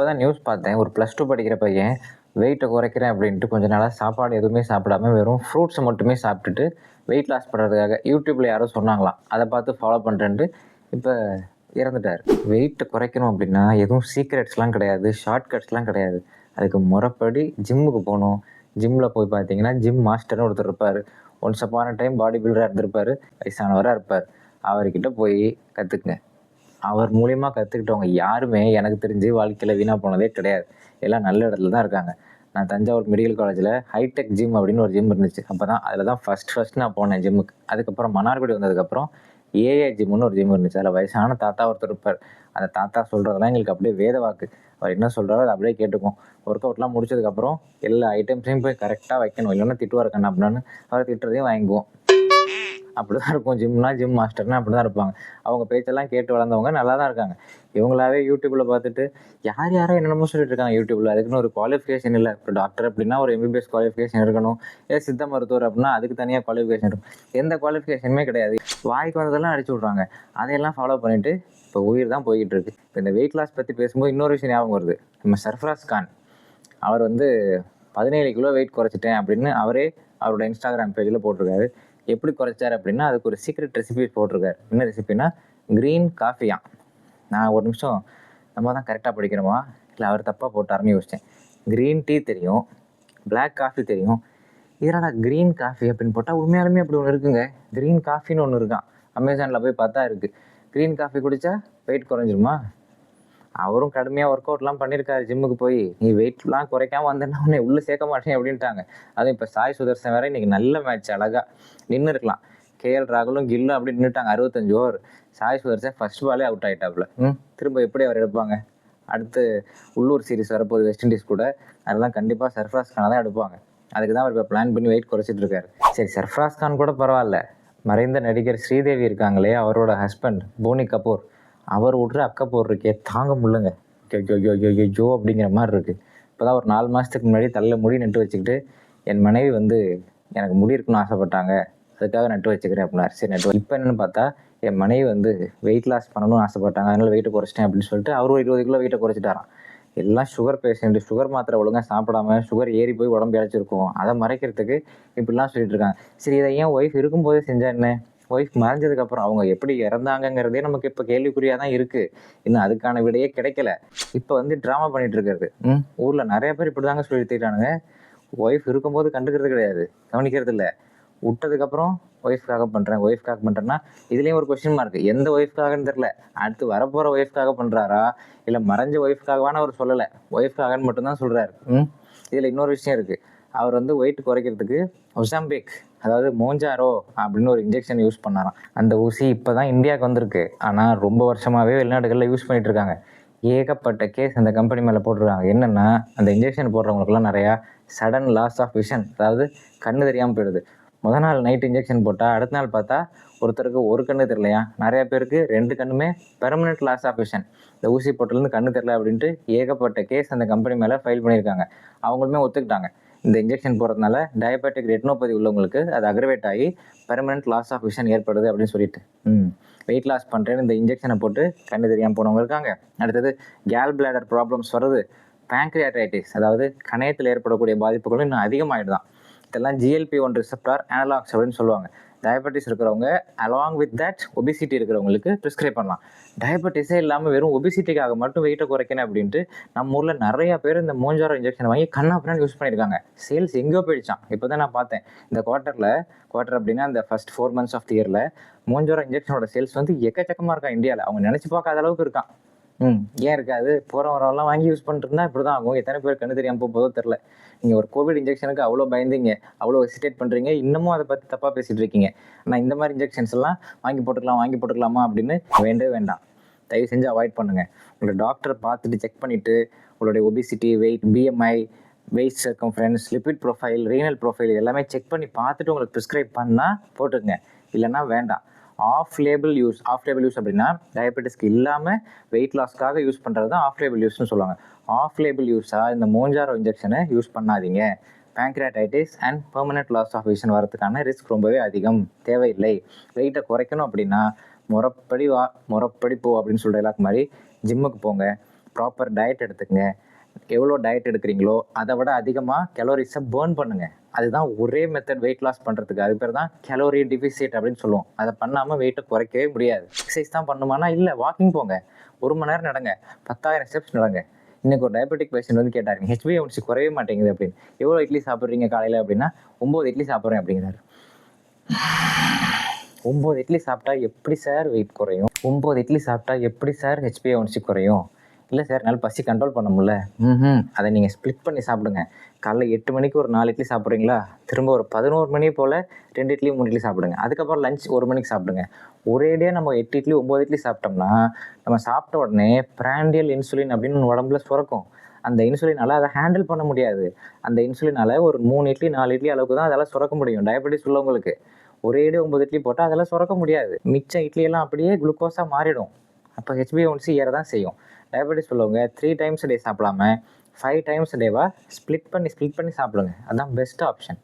இப்போ தான் நியூஸ் பார்த்தேன். ஒரு ப்ளஸ் டூ படிக்கிற பையன் வெயிட்டை குறைக்கிறேன் அப்படின்ட்டு கொஞ்ச நாளாக சாப்பாடு எதுவுமே சாப்பிடாம வெறும் ஃப்ரூட்ஸை மட்டுமே சாப்பிட்டுட்டு வெயிட் லாஸ் பண்ணுறதுக்காக யூடியூப்பில் யாரோ சொன்னாங்களாம். அதை பார்த்து ஃபாலோ பண்ணுறேன்ட்டு இப்போ இறந்துட்டார். வெயிட்டை குறைக்கணும் அப்படின்னா எதுவும் சீக்ரெட்ஸ்லாம் கிடையாது ஷார்ட்கட்ஸ்லாம் கிடையாது. அதுக்கு முறைப்படி ஜிம்முக்கு போகணும். ஜிம்மில் போய் பார்த்தீங்கன்னா ஜிம் மாஸ்டர்னு ஒருத்தர் இருப்பார். ஒன்ஸ் அப்பான டைம் பாடி பில்டராக இருந்திருப்பார். வயசானவராக இருப்பார். அவர்கிட்ட போய் கற்றுக்குங்க அவர் மூலியமா கற்றுக்கிட்டவங்க யாருமே எனக்கு தெரிஞ்சு வாழ்க்கையில் வீணாக போனதே கிடையாது. எல்லாம் நல்ல இடத்துல தான் இருக்காங்க. நான் தஞ்சாவூர் மெடிக்கல் காலேஜில் ஹைடெக் ஜிம் அப்படின்னு ஒரு ஜிம் இருந்துச்சு. அப்போ தான் அதில் தான் ஃபஸ்ட் ஃபஸ்ட் நான் போனேன் ஜிம்முக்கு அதுக்கப்புறம் மன்னார்குடி வந்ததுக்கப்புறம் ஏஏ ஜிம்னு ஒரு ஜிம் இருந்துச்சு. அதில் வயசான தாத்தா ஒருத்தர் இருப்பார். அந்த தாத்தா சொல்கிறதெல்லாம் எங்களுக்கு அப்படியே வேத வாக்கு. அவர் என்ன சொல்கிறாரோ அதை அப்படியே கேட்டுக்கும் ஒர்க் அவுட்லாம் முடிச்சதுக்கப்புறம் எல்லா ஐட்டம்ஸையும் போய் கரெக்டாக வைக்கணும். இல்லைன்னா திட்டுவார் கண்ணா அப்படின்னு அவர் திட்டுறதையும் வாங்கிக்குவோம். அப்படிதான் இருக்கும். ஜிம்னா ஜிம் மாஸ்டர்னா அப்படி தான் இருப்பாங்க. அவங்க பேச்செல்லாம் கேட்டு வளர்ந்தவங்க நல்லா தான் இருக்காங்க. இவங்களாவே யூடியூப்பில் பார்த்துட்டு யார் யாரோ என்னென்னமோ சொல்லிட்டு இருக்காங்க யூடியூப்பில் அதுக்குன்னு ஒரு குவாலிஃபிகேஷன் இல்லை. இப்போ டாக்டர் அப்படின்னா ஒரு எம்பிபிஎஸ் குவாலிஃபிகேஷன் இருக்கணும். ஏ சித்த மருத்துவர் அப்படின்னா அதுக்கு தனியாக குவாலிஃபிகேஷன் இருக்கும். எந்த குவாலிஃபிகேஷனுமே கிடையாது. வாய்க்கு வந்ததெல்லாம் அடிச்சு விட்றாங்க. அதையெல்லாம் ஃபாலோ பண்ணிட்டு இப்போ உயிர் தான் போய்கிட்டு இருக்கு. இப்போ இந்த வெயிட் லாஸ் பற்றி பேசும்போது இன்னொரு விஷயம் ஞாபகம் வருது. நம்ம சர்ஃப்ராஸ் கான். அவர் வந்து பதினேழு கிலோ வெயிட் குறைச்சிட்டேன் அப்படின்னு அவரே அவரோட இன்ஸ்டாகிராம் பேஜில் போட்டிருக்காரு. எப்படி குறைச்சார் அப்படின்னா அதுக்கு ஒரு சீக்ரெட் ரெசிபி போட்டிருக்காரு. என்ன ரெசிபினா க்ரீன் காஃபியா நான் ஒரு நிமிஷம் நம்ம தான் கரெக்டாக படிக்கிறோமா? இல்லை அவர் தப்பாக போட்டாருன்னு யோசித்தேன் க்ரீன் டீ தெரியும் பிளாக் காஃபி தெரியும். இதனால் க்ரீன் காஃபி அப்படின்னு போட்டால் உண்மையாலுமே அப்படி ஒன்று இருக்குங்க. க்ரீன் காஃபின்னு ஒன்று இருக்கான் அமேசானில் போய் பார்த்தா இருக்குது க்ரீன் காஃபி குடித்தா வெயிட் குறைஞ்சிருமா? அவரும் கடுமையாக ஒர்க் அவுட்லாம் பண்ணியிருக்காரு ஜிம்முக்கு போய். நீ வெயிட்லாம் குறைக்காம வந்தேன்னா உன்னை உள்ளே சேர்க்க மாட்டேன் அப்படின்ட்டாங்க. அதுவும் இப்போ சாய் சுதர்சன் வேற இன்னைக்கு நல்ல மேட்ச் அழகா நின்று இருக்கலாம். கேஎல் ராகுலும் கில்லும் அப்படி நின்றுட்டாங்க அறுபத்தஞ்சு ஓவர் சாய் சுதர்சன் ஃபர்ஸ்ட் பாலே அவுட் ஆயிட்டாப்ல ம். திரும்ப எப்படி அவர் எடுப்பாங்க? அடுத்து உள்ளூர் சீரிஸ் வரப்போகுது வெஸ்ட் இண்டீஸ் கூட. அதெல்லாம் கண்டிப்பாக சர்ஃப்ராஸ் கானை தான் எடுப்பாங்க. அதுக்கு தான் அவர் இப்போ பிளான் பண்ணி வெயிட் குறைச்சிட்டு இருக்காரு. சரி சர்ஃப்ராஸ் கான் கூட பரவாயில்ல. மறைந்த நடிகர் ஸ்ரீதேவி இருக்காங்களே அவரோட ஹஸ்பண்ட் போனி கபூர். அவர் விட்ற அக்கா இருக்கே தாங்க முடியலங்க. ஜோ அப்படிங்கிற மாதிரி இருக்கு. இப்போதான் ஒரு நாலு மாதத்துக்கு முன்னாடி தள்ள முடி நட்டு வச்சுக்கிட்டு என் மனைவி வந்து எனக்கு முடி இருக்குன்னு ஆசைப்பட்டாங்க. அதுக்காக நட்டு வச்சுக்கிறேன் அப்படின்னாரு. சரி நட்டு இப்போ என்னென்னு பார்த்தா என் மனைவி வந்து வெயிட் லாஸ் பண்ணணும்னு ஆசைப்பட்டாங்க. அதனால வெயிட்டை குறைச்சிட்டேன் அப்படின்னு சொல்லிட்டு அவர் ஒரு இருபது கிலோ வெயிட்டை குறைச்சிட்டாரான் எல்லாம் சுகர் பேஷண்ட் சுகர் மாத்திரை ஒழுங்காக சாப்பிடாம சுகர் ஏறி போய் உடம்பு இழைச்சிருக்கும். அதை மறைக்கிறதுக்கு இப்படிலாம் சொல்லிட்டு இருக்காங்க. சரி இதை ஏன் ஒய்ஃப் இருக்கும்போதே செஞ்சா என்ன? ஒய்ஃப் மறைஞ்சதுக்கு அப்புறம் அவங்க எப்படி இறந்தாங்கங்கிறதே நமக்கு இப்போ கேள்விக்குறியாக தான் இருக்கு. இன்னும் அதுக்கான விடையே கிடைக்கல. இப்போ வந்து ட்ராமா பண்ணிட்டு இருக்கிறது. ம்? ஊரில் நிறைய பேர் இப்படி தாங்க சொல்லி தீட்டானுங்க ஒய்ஃப் இருக்கும்போது கண்டுக்கிறது கிடையாது. கவனிக்கிறது இல்லை. விட்டதுக்கப்புறம் ஒய்ஃப்காக பண்ணுறேன் ஒய்ஃப்காக பண்ணுறேன்னா இதுலேயும் ஒரு கொஸ்டின் மார்க் எந்த ஒய்ஃப்காகன்னு தெரில அடுத்து வரப்போகிற ஒய்ஃப்காக பண்ணுறாரா இல்லை மறைஞ்ச ஒய்ஃப்காகவான அவர் சொல்லலை. ஒய்ஃப்காகன்னு மட்டும்தான் சொல்கிறாரு ம்? இதில் இன்னொரு விஷயம் இருக்குது அவர் வந்து வெயிட் குறைக்கிறதுக்கு ஒசாம்பிக் அதாவது மோஞ்சாரோ அப்படின்னு ஒரு இன்ஜெக்ஷன் யூஸ் பண்ணாராம். அந்த ஊசி இப்போ தான் இந்தியாவுக்கு வந்திருக்கு. ஆனால் ரொம்ப வருஷமாகவே வெளிநாடுகளில் யூஸ் பண்ணிகிட்டு இருக்காங்க ஏகப்பட்ட கேஸ் அந்த கம்பெனி மேலே போட்டிருக்காங்க. என்னென்னா அந்த இன்ஜெக்ஷன் போடுறவங்களுக்குலாம் நிறையா சடன் லாஸ் ஆஃப் விஷன் அதாவது கண்ணு தெரியாமல் போயிடுது. முத நாள் நைட் இன்ஜெக்ஷன் போட்டால் அடுத்த நாள் பார்த்தா ஒருத்தருக்கு ஒரு கண்ணு தெரியலையா? நிறையா பேருக்கு ரெண்டு கண்ணுமே பெர்மனெண்ட் லாஸ் ஆஃப் விஷன் இந்த ஊசி போட்டிலேருந்து கண்ணு தெரியல அப்படின்ட்டு ஏகப்பட்ட கேஸ் அந்த கம்பெனி மேலே ஃபைல் பண்ணியிருக்காங்க. அவங்களுமே ஒத்துக்கிட்டாங்க. இந்த இன்ஜெக்ஷன் போடுறதுனால டயபெட்டிக் ரெட்டினோபதி உள்ளவங்களுக்கு அது அக்ரவேட் ஆகி பெர்மனன்ட் லாஸ் ஆஃப் விஷன் ஏற்படுது அப்படின்னு சொல்லிட்டு. ம். வெயிட் லாஸ் பண்ணுறேன்னு இந்த இன்ஜெக்ஷனை போட்டு கண்ணு தெரியாமல் போனவங்க இருக்காங்க. அடுத்தது கேல் பிளாடர் ப்ராப்ளம்ஸ் வருது பேங்க்ரியாட்டைட்டிஸ் அதாவது கணையத்தில் ஏற்படக்கூடிய பாதிப்புகளும் இன்னும் அதிகமாகிடுதான் இதெல்லாம் ஜிஎல்பி ஒன் ரிசெப்டார் அனலாக்ஸ் அப்படின்னு சொல்லுவாங்க. டயபெட்டிஸ் இருக்கிறவங்க அலாங் வித் தட் ஒபிசிட்டி இருக்கிறவங்களுக்கு ப்ரிஸ்கிரைப் பண்ணலாம். டயபெட்டிஸே இல்லாமல் வெறும் ஒபிசிட்டிக்காக மட்டும் வெயிட்டை குறைக்கணும் அப்படின்ட்டு நம்ம ஊரில் நிறைய பேர் இந்த மூஞ்சாரம் இன்ஜெக்ஷன் வாங்கி கண்ணா யூஸ் பண்ணியிருக்காங்க. சேல்ஸ் எங்கேயோ போயிடுச்சான் இப்போ தான் நான் பார்த்தேன். இந்த குவார்ட்டரில் குவார்ட்டர் அப்படின்னா இந்த first four months of the இயரில் மோஞ்சாரோ இன்ஜெக்ஷனோட சேல்ஸ் வந்து எக்கச்சக்கமாக இருக்கான் இந்தியாவில் அவங்க நினச்சி பார்க்காத அளவுக்கு இருக்கான். ம். ஏன் இருக்காது போகிற வரவெல்லாம் வாங்கி யூஸ் பண்ணிட்டுருந்தா இப்படி தான் ஆகும். எத்தனை பேர் கண்ணு தெரியாமல் போக போதோ தெரில நீங்கள் ஒரு கோவிட் இன்ஜெக்ஷனுக்கு அவ்வளோ பயந்தீங்க அவ்வளோ ஹெசிடேட் பண்ணுறீங்க இன்னமும் அதை பற்றி தப்பாக பேசிகிட்டு இருக்கீங்க. ஆனால் இந்த மாதிரி இன்ஜெக்ஷன்ஸ் எல்லாம் வாங்கி போட்டுக்கலாம் வாங்கி போட்டுக்கலாமா அப்படின்னு வேண்டவே வேண்டாம். தயவு செஞ்சு அவாய்ட் பண்ணுங்கள் உங்களோட டாக்டரை பார்த்துட்டு செக் பண்ணிவிட்டு உங்களுடைய obesity weight BMI weight circumference lipid profile renal profile எல்லாமே செக் பண்ணி பார்த்துட்டு உங்களுக்கு ப்ரிஸ்கிரைப் பண்ணால் போட்டுக்கங்க இல்லைன்னா வேண்டாம். Off label use off label use அப்படின்னா டயபெட்டிஸ்க்கு இல்லாமல் வெயிட் லாஸ்க்காக யூஸ் பண்ணுறது தான் ஆஃப் லேபிள் யூஸ்னு சொல்லுவாங்க. ஆஃப் லேபிள் யூஸாக இந்த மோஞ்சாரோ இன்ஜெக்ஷனை யூஸ் பண்ணாதீங்க. Pancreatitis and permanent loss of vision வரதுக்கான ரிஸ்க் ரொம்பவே அதிகம். தேவையில்லை. வெயிட்டை குறைக்கணும் அப்படின்னா முறப்படி வா முறப்படி போ அப்படின்னு சொல்கிற எல்லாக்கு மாதிரி ஜிம்முக்கு போங்க. ப்ராப்பர் டயட் எடுத்துக்கங்க. எவ்வளோ டயட் எடுக்கிறீங்களோ அதை விட அதிகமாக கலோரிஸை பேர்ன் பண்ணுங்கள் அதுதான் ஒரே மெத்தட் வெயிட் லாஸ் பண்ணுறதுக்கு அது பேர் தான் கலோரி டிஃபிசிட் அப்படின்னு சொல்லுவோம். அதை பண்ணாமல் வெயிட்டை குறைக்கவே முடியாது. எக்ஸசைஸ் தான் பண்ணுமானா? இல்லை வாக்கிங் போங்க. ஒரு மணி நேரம் நடங்க. பத்தாயிரம் ஸ்டெப்ஸ் நடங்க. இன்னைக்கு ஒரு டயபெட்டிக் பேஷண்ட் வந்து கேட்டாருங்க ஹெச்பிஎன்சி குறையவே மாட்டேங்குது அப்படின்னு. எவ்வளோ இட்லி சாப்பிட்றீங்க காலையில்? அப்படின்னா ஒம்பது இட்லி சாப்பிட்றேன் அப்படிங்கிறார். ஒம்பது இட்லி சாப்பிட்டா எப்படி சார் வெயிட் குறையும்? ஒம்பது இட்லி சாப்பிட்டா எப்படி சார் ஹெச்பிஎன்சி குறையும்? இல்லை சார் என்னால் பசி கண்ட்ரோல் பண்ண முடியல. ம் அதை நீங்கள் ஸ்ப்ளிட் பண்ணி சாப்பிடுங்க. காலைல எட்டு மணிக்கு ஒரு நாலு இட்லி சாப்பிட்றீங்களா? திரும்ப ஒரு பதினோரு மணி போல் ரெண்டு இட்லி மூணு இட்லி சாப்பிடுங்க. அதுக்கப்புறம் லஞ்ச் ஒரு மணிக்கு சாப்பிடுங்க. ஒரேடியாக நம்ம எட்டு இட்லி ஒம்பது இட்லி சாப்பிட்டோம்னா நம்ம சாப்பிட்ட உடனே பிராண்டியல் இன்சுலின் அப்படின்னு உடம்புல சுரக்கும். அந்த இன்சுலினால் அதை ஹேண்டில் பண்ண முடியாது. அந்த இன்சுலினால் ஒரு மூணு இட்லி நாலு இட்லி அளவுக்கு தான் அதெல்லாம் சுரக்க முடியும். டயபெட்டிஸ் உள்ளவங்களுக்கு. ஒரே இடி ஒம்பது இட்லி போட்டால் அதெல்லாம் சுரக்க முடியாது. மிச்சம் இட்லியெல்லாம் அப்படியே குளுக்கோஸாக மாறிடும். அப்போ ஹெச்பிஎன்சி ஏற தான் செய்யும். டயபெட்டிஸ் உள்ளவங்க த்ரீ டைம்ஸ் டே சாப்பிடாம ஃபைவ் டைம்ஸ் டேவாக ஸ்ப்ளிட் பண்ணி ஸ்ப்ளிட் பண்ணி சாப்பிடுங்க. அதுதான் பெஸ்ட் ஆப்ஷன்